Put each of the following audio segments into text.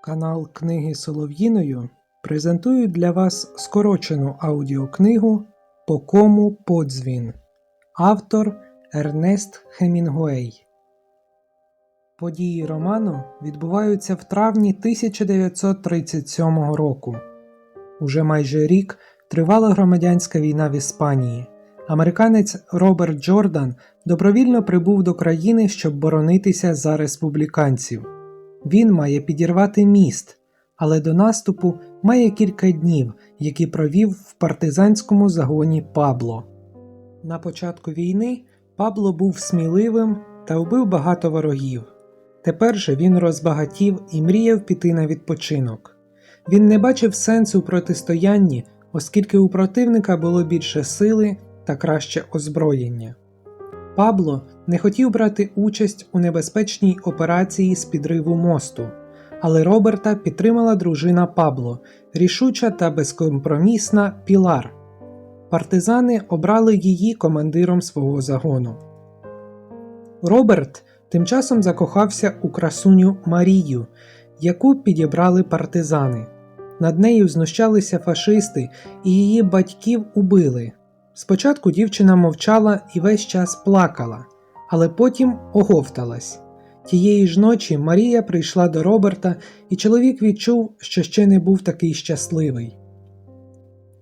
Канал Книги Солов'їною презентує для вас скорочену аудіокнигу По кому подзвін. Автор Ернест Хемінгуей. Події роману відбуваються в травні 1937 року. Уже майже рік тривала громадянська війна в Іспанії. Американець Роберт Джордан добровільно прибув до країни, щоб боронитися за республіканців. Він має підірвати міст, але до наступу має кілька днів, які провів в партизанському загоні Пабло. На початку війни Пабло був сміливим та вбив багато ворогів. Тепер же він розбагатів і мріяв піти на відпочинок. Він не бачив сенсу протистоянні, оскільки у противника було більше сили та краще озброєння. Пабло не хотів брати участь у небезпечній операції з підриву мосту, але Роберта підтримала дружина Пабло, рішуча та безкомпромісна Пілар. Партизани обрали її командиром свого загону. Роберт тим часом закохався у красуню Марію, яку підібрали партизани. Над нею знущалися фашисти і її батьків убили. Спочатку дівчина мовчала і весь час плакала, але потім оговталась. Тієї ж ночі Марія прийшла до Роберта, і чоловік відчув, що ще не був такий щасливий.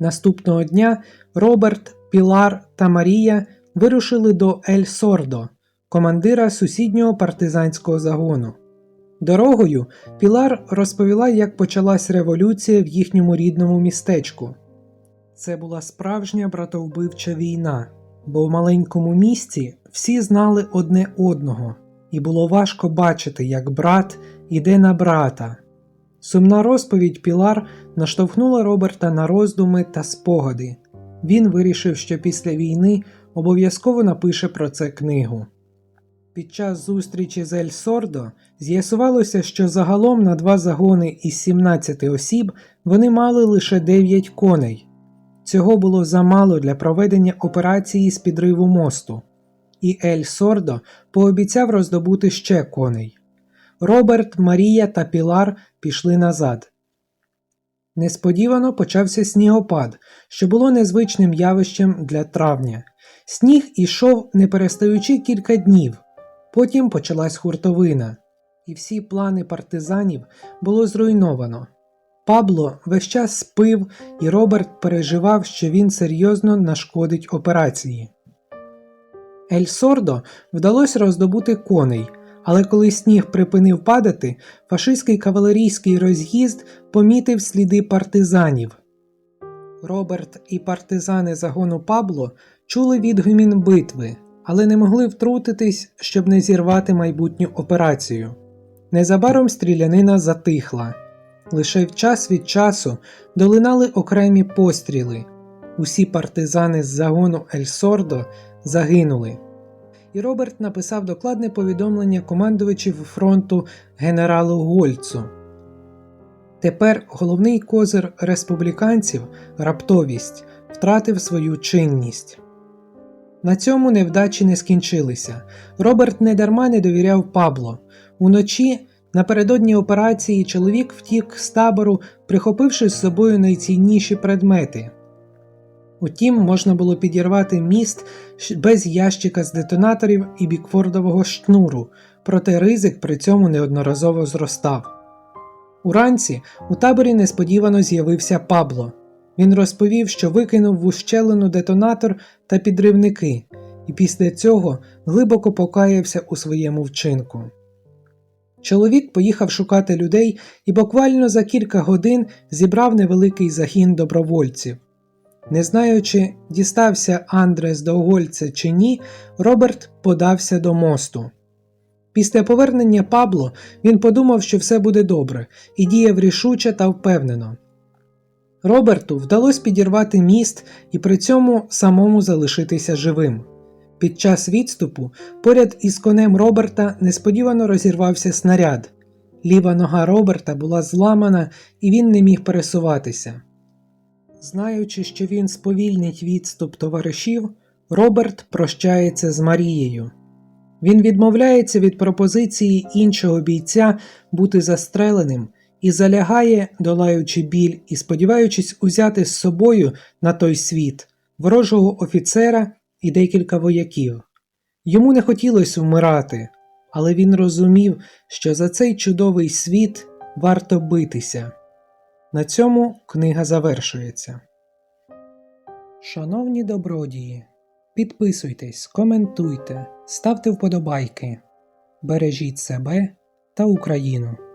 Наступного дня Роберт, Пілар та Марія вирушили до Ель Сордо, командира сусіднього партизанського загону. Дорогою Пілар розповіла, як почалась революція в їхньому рідному містечку. Це була справжня братовбивча війна, бо в маленькому місті всі знали одне одного, і було важко бачити, як брат іде на брата. Сумна розповідь Пілар наштовхнула Роберта на роздуми та спогади. Він вирішив, що після війни обов'язково напише про це книгу. Під час зустрічі з Ель Сордо з'ясувалося, що загалом на два загони із 17 осіб вони мали лише 9 коней. Цього було замало для проведення операції з підриву мосту, і Ель Сордо пообіцяв роздобути ще коней. Роберт, Марія та Пілар пішли назад. Несподівано почався снігопад, що було незвичним явищем для травня. Сніг ішов, не перестаючи кілька днів, потім почалась хуртовина, і всі плани партизанів було зруйновано. Пабло весь час спив, і Роберт переживав, що він серйозно нашкодить операції. Ель Сордо вдалося роздобути коней, але коли сніг припинив падати, фашистський кавалерійський роз'їзд помітив сліди партизанів. Роберт і партизани загону Пабло чули відгумін битви, але не могли втрутитись, щоб не зірвати майбутню операцію. Незабаром стрілянина затихла. Лише в час від часу долинали окремі постріли. Усі партизани з загону Ель Сордо загинули. І Роберт написав докладне повідомлення командувачів фронту генералу Гольцу. Тепер головний козир республіканців, раптовість, втратив свою чинність. На цьому невдачі не скінчилися. Роберт недарма не довіряв Пабло. Уночі Напередодні операції чоловік втік з табору, прихопивши з собою найцінніші предмети. Утім, можна було підірвати міст без ящика з детонаторів і бікфордового шнуру, проте ризик при цьому неодноразово зростав. Уранці у таборі несподівано з'явився Пабло. Він розповів, що викинув в ущелину детонатор та підривники, і після цього глибоко покаявся у своєму вчинку. Чоловік поїхав шукати людей і буквально за кілька годин зібрав невеликий загін добровольців. Не знаючи, дістався Андрес до Гольця чи ні, Роберт подався до мосту. Після повернення Пабло він подумав, що все буде добре, і діяв рішуче та впевнено. Роберту вдалося підірвати міст і при цьому самому залишитися живим. Під час відступу поряд із конем Роберта несподівано розірвався снаряд. Ліва нога Роберта була зламана, і він не міг пересуватися. Знаючи, що він сповільнить відступ товаришів, Роберт прощається з Марією. Він відмовляється від пропозиції іншого бійця бути застреленим і залягає, долаючи біль і сподіваючись узяти з собою на той світ ворожого офіцера і декілька вояків. Йому не хотілося вмирати, але він розумів, що за цей чудовий світ варто битися. На цьому книга завершується. Шановні добродії, підписуйтесь, коментуйте, ставте вподобайки. Бережіть себе та Україну.